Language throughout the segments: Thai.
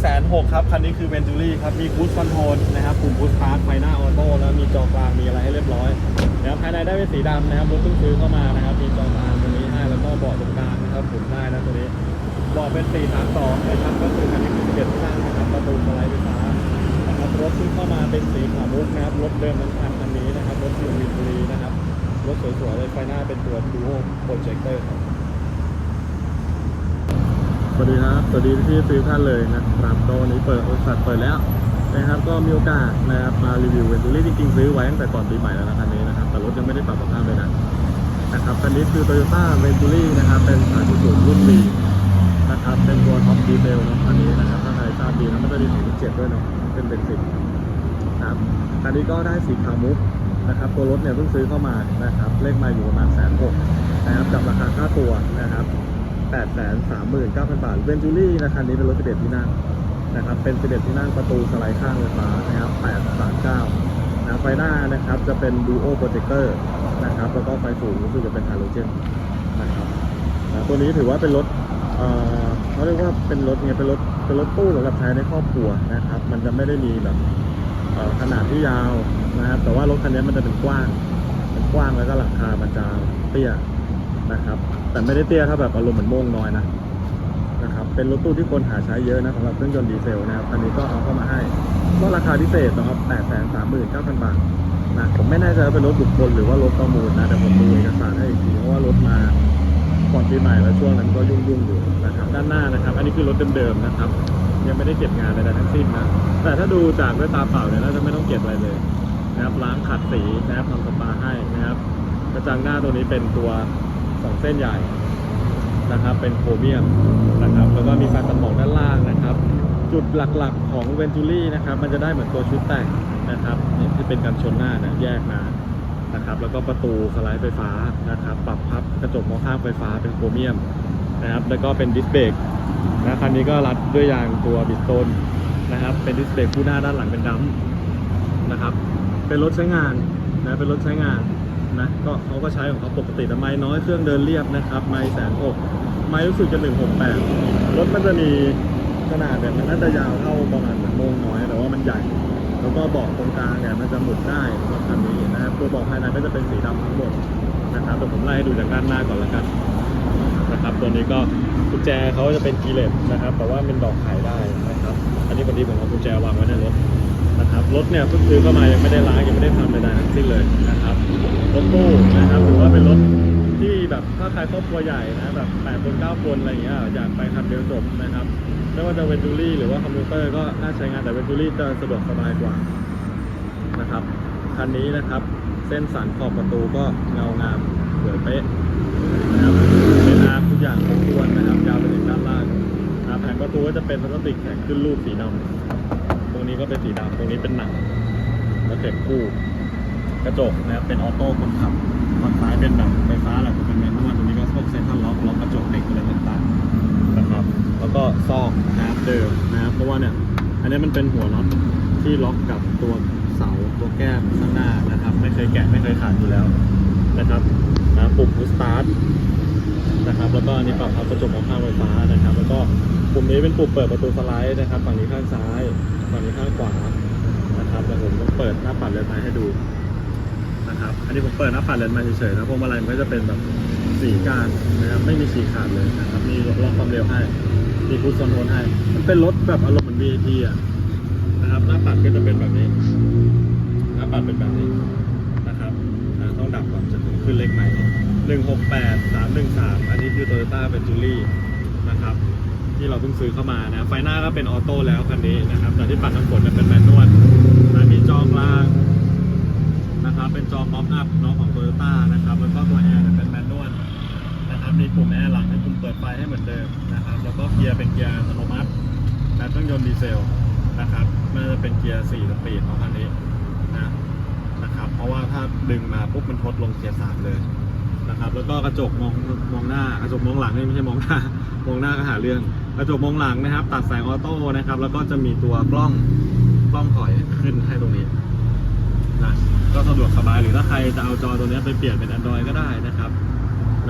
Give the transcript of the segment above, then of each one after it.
แสนหกครับ คันนี้คือเวนจูรี่ครับ มีคูดคอนโทรลนะครับปุ่มพุชพาร์ทไฟหน้าออโต้แล้วมีจอกลางมีอะไรให้เรียบร้อยนะครับภายในได้เป็นสีดำนะครับรถเพิ่งซื้อเข้ามานะครับ มีจอกลางตรงนี้ให้แล้วก็เบาะตรงกลางนะครับหมุนได้นะตัวนี้เบาะเป็น4 3 2นะครับก็คือคันนี้คือ11ที่นั่งนะครับประตูสไลด์ไฟฟ้านะครับรถซึ่เข้ามาเป็นสีขาวมุกนะครับรถเดิมทั้งคันคันนี้นะครับรถอยู่วินบุรีนะครับรถสวยๆเลยไฟหน้าเป็นตัว Duo Projector ครับ วัสดีครับ สวัสดีพี่ซื้อท่านเลยนะครับก็วันนี้เปิดบริษัทเปิดแล้วนะครับ ก็มีโอกาสนะครับมารีวิวเวนตูรี่จริงๆซื้อไว้ตั้งแต่ก่อนปีใหม่แล้วนะคันนี้นะครับ แต่รถยังไม่ได้ปรับสภาพเลยนะนะครับคันนี้คือ Toyota v e n t u r i นะครับ เป็น3.0รุ่น V นะครับ เป็นตัวท็อปดีเซลเนาะคันนี้นะครับถ้าใครทราบดีนะมันจะมี2.7ด้วยเนาะ เป็นเบนซินนะครับคันนี้ก็ได้สีขาวมุกนะครับ ตัวรถเนี่ยเพิ่งซื้อเข้ามานะครับ เลขมาอยู่ประมาณแสนหกนะครับกับราคาค่าตัวนะครับ 839,000 บาทเวนจูรี่นะคันนี้เป็นรถ 11 ที่นั่งนะครับ เป็น 11 ที่นั่งประตูสไลด์ข้างไฟฟ้านะครับ839นะไฟหน้านะครับจะเป็นดูโอโปรเจคเตอร์นะครับ แล้วก็ไฟสูงรู้สึกจะเป็นฮาโลเจนนะครับนะตัวนี้ถือว่าเป็นรถเอ่อเขาเรียกว่าเป็นรถเนี่ยเป็นรถเป็นรถตู้สำหรับใช้ในครอบครัวนะครับ มันจะไม่ได้มีแบบขนาดที่ยาวนะครับ แต่ว่ารถคันนี้มันจะเป็นกว้าง มันกว้างแล้วก็หลังคามันจะเตี้ยนะครับ แต่ไม่ได้เตี้ยเท่าแบบอารมณ์เหมือนโม่งน้อยนะนะครับเป็นรถตู้ที่คนหาใช้เยอะนะสำหรับเครื่องยนต์ดีเซลนะครับอันนี้ก็เอาเข้ามาให้ก็ราคาพิเศษนะครับ8 3 9 0 0 0 บาทนะผมไม่แน่ใจว่าเป็นรถบุคคลหรือว่ารถประมูลนะแต่ผมดูเอกสารให้อีกทีเพราะว่ารถมาก่อนปีใหม่แล้วช่วงนั้นก็ยุ่งๆอยู่นะครับด้านหน้านะครับ อันนี้คือรถเดิมๆนะครับ ยังไม่ได้เก็บงานใดๆทั้งสิ้นนะแต่ถ้าดูจากด้วยตาเปล่าเนี่ยน่าจะไม่ต้องเก็บอะไรเลยนะครับล้างขัดสีนะครับทำสปาให้นะครับกระจังหน้าตัวนี้เป็นตัว สองเส้นใหญ่นะครับเป็นโครเมียมนะครับแล้วก็มีไฟตัดหมอกด้านล่างนะครับ จุดหลักๆของเวนจูรี่นะครับมันจะได้เหมือนตัวชุดแต่งนะครับนี่ที่เป็นกันชนหน้านี่ยแยกมานะครับแล้วก็ประตูสไลด์ไฟฟ้านะครับปรับพับกระจกมองข้างไฟฟ้าเป็นโครเมียมนะครับแล้วก็เป็นดิสเบรกนะคันนี้ก็รัดด้วยยางตัวบิสโตนนะครับเป็นดิสเบรกคู่หน้าด้านหลังเป็นดัมนะครับเป็นรถใช้งานนะเป็นรถใช้งาน นะก็เขาก็ใช้ของเขาปกติแต่ไม้น้อยเครื่องเดินเรียบนะครับไม้แสนหกไม้รู้สึกจะหนึ่งหกแปดรถมันจะมีขนาดเนี่ยมันน่าจะยาวเท่าประมาณหมือนโมงน้อยแต่ว่ามันใหญ่ แล้วก็บาะตรงกลางเนี่ยมันจะหมุนได้สำหรับคันนี้นะครับตัวบาะภายในก็จะเป็นสีดำทั้งหมดนะครับแต่ผมไล่ให้ดูจากด้านหน้าก่อนละกันนะครับตัวนี้ก็กุญแจเขาจะเป็นกีเลสนะครับ แต่ว่าเป็นดอกขายได้นะครับ อันนี้พอดีผมเอากุญแจวางไว้ในรถ นะครับรถเนี่ยเพิ่งซื้อเข้ามายังไม่ได้ล้างยังไม่ได้ทำใดๆทั้งสิ้นเลยนะครับรถตู้นะครับถือว่าเป็นรถที่แบบถ้าใครครอบครัวใหญ่นะแบบแปดคนเก้าคนอะไรอย่างเงี้ยอยากไปคันเดียวจบนะครับไม่ว่าจะเวนจูรี่หรือว่าคอมพิวเตอร์ก็น่าใช้งานแต่เวนจูรี่จะสะดวกสบายกว่านะครับคันนี้นะครับเส้นสันขอบประตูก็เงางามสวยเป๊ะนะครับเป็นอาร์มทุกอย่างครบถ้วนนะครับยาวไปถึงด้านล่างนะแผงประตูก็จะเป็นพลาสติกแข็งขึ้นรูปสีดำ รงนี้ก็เป็นสีดำตรงนี้เป็นหนังแล้วเก็บคู่กระจกนะครับเป็นออโต้คนขับฝั่งซ้ายเป็นแบบไฟฟ้าแหละเป็นแมนนวลตรงนี้ก็พวกเซ็นทรัลล็อกล็อกกระจกเหล็กอะไรต่างๆนะครับ แล้วก็ซอกนะครับเดิมนะครับเพราะว่าเนี่ยอันนี้มันเป็นหัวน็อตที่ล็อกกับตัวเสาตัวแก้มข้างหน้านะครับ ไม่เคยแกะไม่เคยขาดอยู่แล้วนะครับนะปุ่มพุสตาร์ท นะครับ แล้วก็อันนี้ปรับพับกระจกมองข้างไฟฟ้านะครับ แล้วก็ปุ่มนี้เป็นปุ่มเปิดประตูสไลด์นะครับ ฝั่งนี้ข้างซ้ายฝั่งนี้ข้างขวานะครับแล้วผมก็เปิดหน้าปัดเลนไม้ให้ดูนะครับ อันนี้ผมเปิดหน้าปัดเลนไม้เฉยๆนะพวงมาลัยมันก็จะเป็นแบบสีกานนะครับไม่มีสีขาดเลยนะครับ มีล็อกความเร็วให้มีคูดคอนโทรลให้ มันเป็นรถแบบอารมณ์เหมือน VIP อะนะครับหน้าปัดก็จะเป็นแบบนี้ หน้าปัดเป็นแบบนี้นะครับต้องดับก่อนจะถึงขึ้นเลขใหม่ หนึ่งหกแปดสามหนึ่งสามอันนี้คือ Toyota v e n t u r i นะครับ ที่เราเพิ่งซื้อเข้ามานะ ไฟหน้าก็เป็นออโต้แล้วคันนี้นะครับแต่ที่ปัดน้ำฝนเนี่ยเป็นแมนนวลนะมีจอกลางนะครับ เป็นจอม็อปอัพเนาะของ Toyota นะครับ แล้วก็ตัวแอร์เป็นแมนนวลนะครับ มีปุ่มแอร์หลังให้ปุ่มเปิดไฟให้เหมือนเดิมนะครับ แล้วก็เกียร์เป็นเกียร์อัตโนมัตินะเครื่องยนต์ดีเซลนะครับมันจะเป็นเกียร์4สปีดของคันนี้นะนะครับ เพราะว่าถ้าดึงมาปุ๊บมันทดลงเกียร์สามเลย นะครับแล้วก็กระจกมองมองหน้ากระจกมองหลังนี่ไม่ใช่มองหน้ามองหน้าก็หาเรื่องกระจกมองหลังนะครับ ตัดแสงออโต้นะครับ แล้วก็จะมีตัวกล้องกล้องถอยขึ้นให้ตรงนี้นะก็สะดวกสบายหรือถ้าใครจะเอาจอตัวนี้ไปเปลี่ยนเป็น Android ก็ได้นะครับ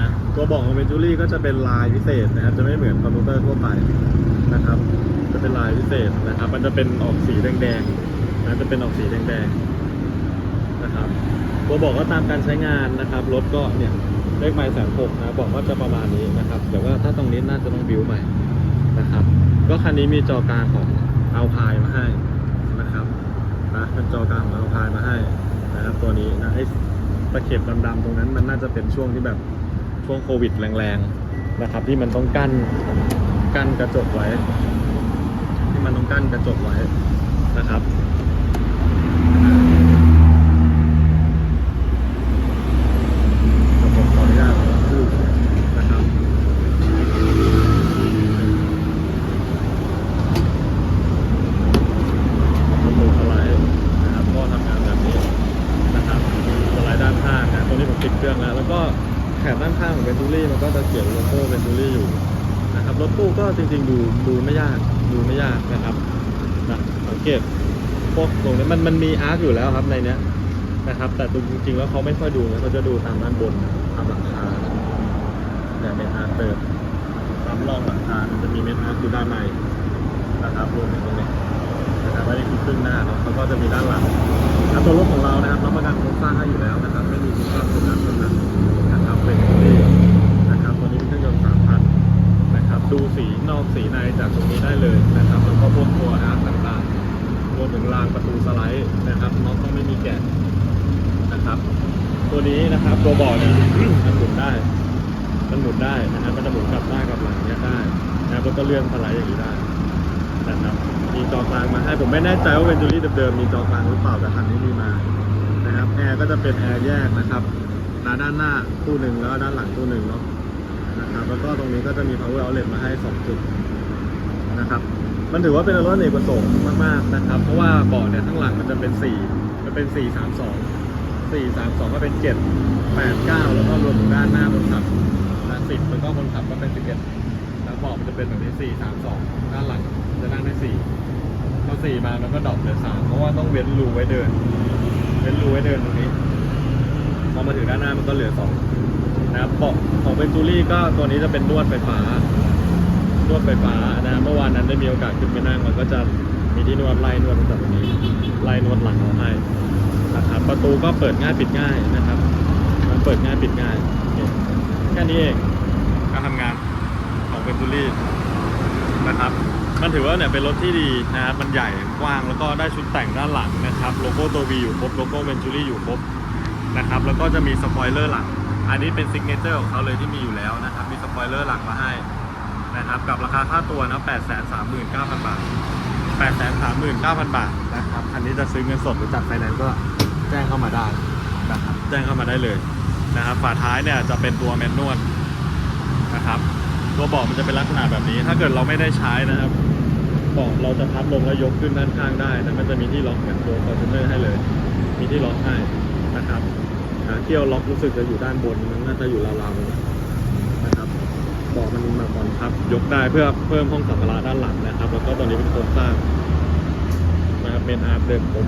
นะตัวบอกของเวนจูรี่ก็จะเป็นลายพิเศษนะครับ จะไม่เหมือนคอมพิวเตอร์ทั่วไปนะครับ จะเป็นลายพิเศษเศษนะครับ มันจะเป็นออกสีแดงๆนะจะเป็นออกสีแดงๆ นะครับตัวบอกว่าตามการใช้งานนะครับรถก็เนี่ยเลขไมล์แสนหกนะบอกว่าจะประมาณนี้นะครับแต่ว่าถ้าตรงนี้น่าจะต้องบิวใหม่นะครับ ก็คันนี้มีจอกลางของเอาพายมาให้นะครับนะเป็นจอกลางของเอาพายมาให้นะครับตัวนี้นะไอ้ตะเข็บดำๆตรงนั้นมันน่าจะเป็นช่วงที่แบบช่วงโควิดแรงๆนะครับ ที่มันต้องกั้นกั้นกระจกไว้ ที่มันต้องกั้นกระจกไว้นะครับผมขออนุญาตพูดนะครับ ประตูสไลด์นะครับก็ทำงานแบบนี้นะครับสไลด์ด้านข้างนะตรงนี้ผมติดเครื่องแล้ว แล้วก็แถบด้านข้างของเวนตูรี่มัน ก็จะเขียนโลโก้เวนตูรี่อยู่นะครับรถตู้ก็จริงๆดูดูไม่ยากดูไม่ยากนะครับนะสังเกตพวกตรงนี้มันมันมีอาร์คอยู่แล้วครับในเนี้ยนะครับ แต่จริงๆแล้วเขาไม่ค่อยดูนะเขาจะดูตามด้านบนตามหลังคาเนี่ยเป็นอาร์คเติมตามรองหลังคาจะมีเม็ดอาร์คอยู่ด้านในนะครับรวมถึงตรงนี้นะครับไม่ได้คือครึ่งหน้าเนาะแล้วก็จะมีด้านหลังตัวรถของเรานะครับรับประกันโครงสร้างให้อยู่แล้วนะครับ ไม่มีโคุณภาพคุณภาพคุณภาพนะครับเป็นที่ ดูสีนอกสีในจากตรงนี้ได้เลยนะครับแล้วก็พวกตัวอาร์ตต่างๆรวมถึงรางประตูสไลด์นะครับน็อตต้องไม่มีแกะนะครับ ตัวนี้นะครับตัวบอร์ดเนี่ยมันหมุนได้มันหมุนได้นะครับมันจะหมุนกลับหน้ากลับหลังเนี่ยได้นะครับแล้วก็เลื่อนสไลด์อย่างนี้ได้นะครับมีจอกลางมาให้ผมไม่แน่ใจว่าเวนจูรี่เดิมๆมีจอกลางหรือเปล่าแต่คันนี้มีมานะครับแอร์ก็จะเป็นแอร์แยกนะครับด้าด้านหน้าคู่หนึ่งแล้วด้านหลังคู่หนึ่งเนาะ นะครับแล้วก็ตรงนี้ก็จะมี power outlet มาให้สองจุดนะครับมันถือว่าเป็นรถอเนกประสงค์มากๆนะครับ เพราะว่าเบาะเนี่ยข้างหลังมันจะเป็นสี่มันเป็นสี่สามสองสี่สามสองก็เป็นเจ็ดแปดเก้าแล้วก็รวมถึงด้านหน้าคนขับด้านสิบแล้วก็คนขับก็เป็นสิบเอ็ดแล้วเบอกมันจะเป็นแบบนี้สี่สามสองด้านหลังจะนั่งได้สี่พอสี่มามันก็ดรอปเหลือสามเพราะว่าต้องเว้นรูไว้เดิน เว้นรูไว้เดินตรงนี้พอมาถึงด้านหน้ามันก็เหลือสอง นะครับเบาะของเวนจูรี่ก็ตัวนี้จะเป็นนวดไฟฟ้านวดไฟฟ้านะเมื่อวานนั้นได้มีโอกาสขึ้นไปนั่งมันก็จะมีที่นวดไล่นวดตั้งแต่ตรงนี้ไล่นวดหลังเอาให้นะครับประตูก็เปิดง่ายปิดง่ายนะครับ มันเปิดง่ายปิดง่ายแค่นี้เองการทำงานของเวนตูรี่นะครับมันถือว่าเนี่ยเป็นรถที่ดีนะครับ มันใหญ่กว้างแล้วก็ได้ชุดแต่งด้านหลังนะครับ โลโก้ตัว V อยู่ครบ โลโก้เวนจูรี่อยู่ครบนะครับ แล้วก็จะมีสปอยเลอร์หลัง อันนี้เป็นซิกเนเจอร์ของเขาเลยที่มีอยู่แล้วนะครับ มีสปอยเลอร์หลังมาให้นะครับ กับราคาค่าตัวนะ8 3 9 0 0 0 บาท 8 3 9 0 0 0 บาทนะครับ อันนี้จะซื้อเงินสดหรือจัดไฟแนนซ์ก็แจ้งเข้ามาได้นะครับ แจ้งเข้ามาได้เลยนะครับ ฝาท้ายเนี่ยจะเป็นตัวแมนนวลนะครับ ตัวเบาะมันจะเป็นลักษณะแบบนี้ ถ้าเกิดเราไม่ได้ใช้นะครับเบาะเราจะพับลงแล้วยกขึ้นด้านข้างได้ แต่มันจะมีที่ล็อกเหมือนตัวคอนเทนเนอร์ให้เลย มีที่ล็อกให้นะครับ อ่าเที่ยวล็อกรู้สึกจะอยู่ด้านบนมันน่าจะอยู่ราวๆตรงนะครับบอกมันมาบอนพับยกได้เพื่อเพิ่มห้องสัมภาระด้านหลังนะครับ แล้วก็ตอนนี้เป็นโครงสร้างนะครับเป็นอาร์ตเดิมผม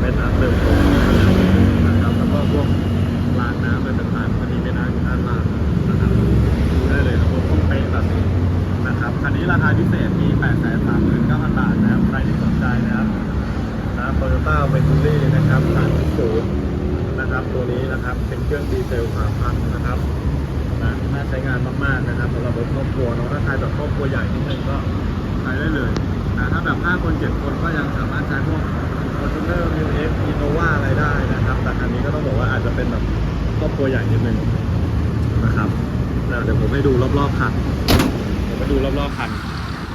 เป็นอาร์ตเดิมผม นิดนึงก็ใช้ได้เลยนะถ้าแบบ 5 คน 7 คนก็ยังสามารถใช้พวก f o r t u n e r m i l X Innova อะไรได้นะครับ แต่คันนี้ก็ต้องบอกว่าอาจจะเป็นแบบครอบครัวใหญ่นิดนึงนะครับแล้วเดี๋ยวผมให้ดูรอบๆคันผมไปดูรอบๆคัน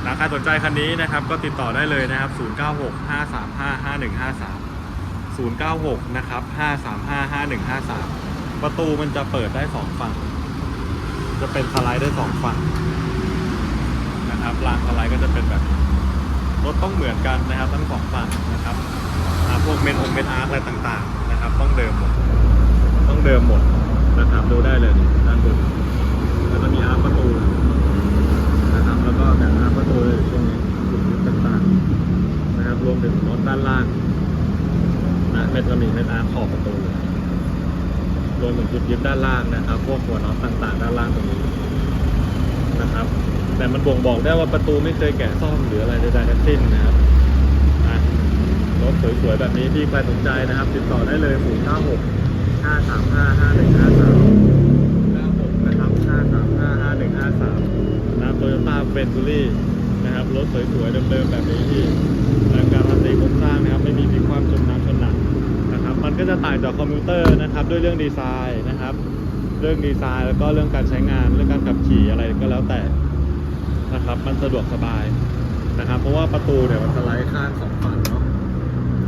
นะใครสนใจคันนี้นะครับ ก็ติดต่อได้เลยนะครับ 0965355153 096 นะครับ 5355153 ประตูมันจะเปิดได้สองฝั่ง จะเป็นสไลด์ได้สองฝั่ง นะครับรางสไลด์ก็จะเป็นแบบรถต้องเหมือนกันนะครับทั้งสองฝั่งนะครับพวกเมนองเมนอาร์อะไรต่างๆนะครับ ต้องเดิมหมดต้องเดิมหมดนะครับดูได้เลยด้านบนแล้วจะมีอาร์ประตูนะครับแล้วก็แต่อาร์ประตูเลยช่วงนี้จุดยึดต่างๆนะครับรวมถึงน็อตด้านล่างนะเม็ดก็มีเม็ดอาร์ขอบประตูรวมถึงจุดยึดด้านล่างนะครับ พวกหัวน็อตต่างๆ ด้านล่างตรงนี้ แต่มันบ่งบอกได้ว่าประตูไม่เคยแกะซ่อมหรืออะไรใดๆทั้งสิ้นนะครับรถสวยๆแบบนี้ที่ใครสนใจนะครับ ติดต่อได้เลย0 9 6 5 3 5 5 1 5 3 96นะครับ5 3 5 5 1 5 3นะครับโตโยต้าเฟนตูรี่นะครับรถสวยๆเดิมๆแบบนี้ที่แรงการันตีโครงสร้างนะครับ ไม่มีพลิกความจมน้ำจนหนักนะครับ มันก็จะต่างจากคอมพิวเตอร์นะครับ ด้วยเรื่องดีไซน์นะครับ เรื่องดีไซน์แล้วก็เรื่องการใช้งานเรื่องการขับขี่อะไรก็แล้วแต่ นะครับ มันสะดวกสบายนะครับ เพราะว่าประตูเนี่ยมันสไลด์ข้างสองฝั่งเนาะ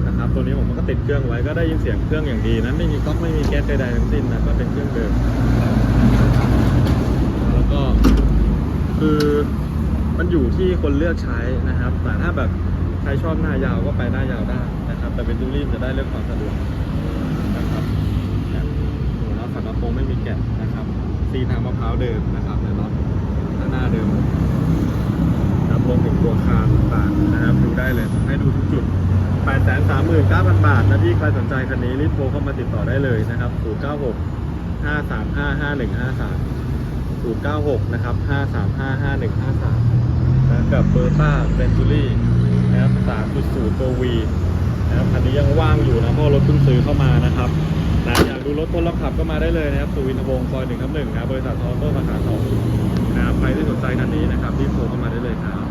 นะครับ ตัวนี้ผมก็ติดเครื่องไว้ก็ได้ยินเสียงเครื่องอย่างดีนะ ไม่มีก๊อกไม่มีแก๊สใดๆทั้งสิ้นนะ ก็เป็นเครื่องเดิม แล้วก็คือมันอยู่ที่คนเลือกใช้นะครับ แต่ถ้าแบบใครชอบหน้ายาวก็ไปหน้ายาวได้นะครับ แต่เป็นตูรี่จะได้เรื่องความสะดวกนะครับเนี่ยหัวน็อตฝากระโปรงไม่มีแกะนะครับ ซีทางมะพร้าวเดิมนะครับในน็อข้างหน้าเดิม รวมถึงตัวคานต่างๆนะครับดูได้เลยให้ดูทุกจุด 839,000 บาทนะที่ใครสนใจคันนี้รีบโทรเข้ามาติดต่อได้เลยนะครับ 096 535 5153 096 นะครับ 535 5153นะกับเบอร์ต้าเบนตูรี่นะครับ3.0 ตัว V นะครับคันนี้ยังว่างอยู่นะเพราะรถเพิ่งซื้อเข้ามานะครับนะอยากดูรถทดลองขับก็มาได้เลยนะครับสุวินทวงศ์ซอย1ครับ1นะครับบริษัททอโต้สาขา2นะครับใครที่สนใจคันนี้นะครับรีบโทรเข้ามาได้เลยครับ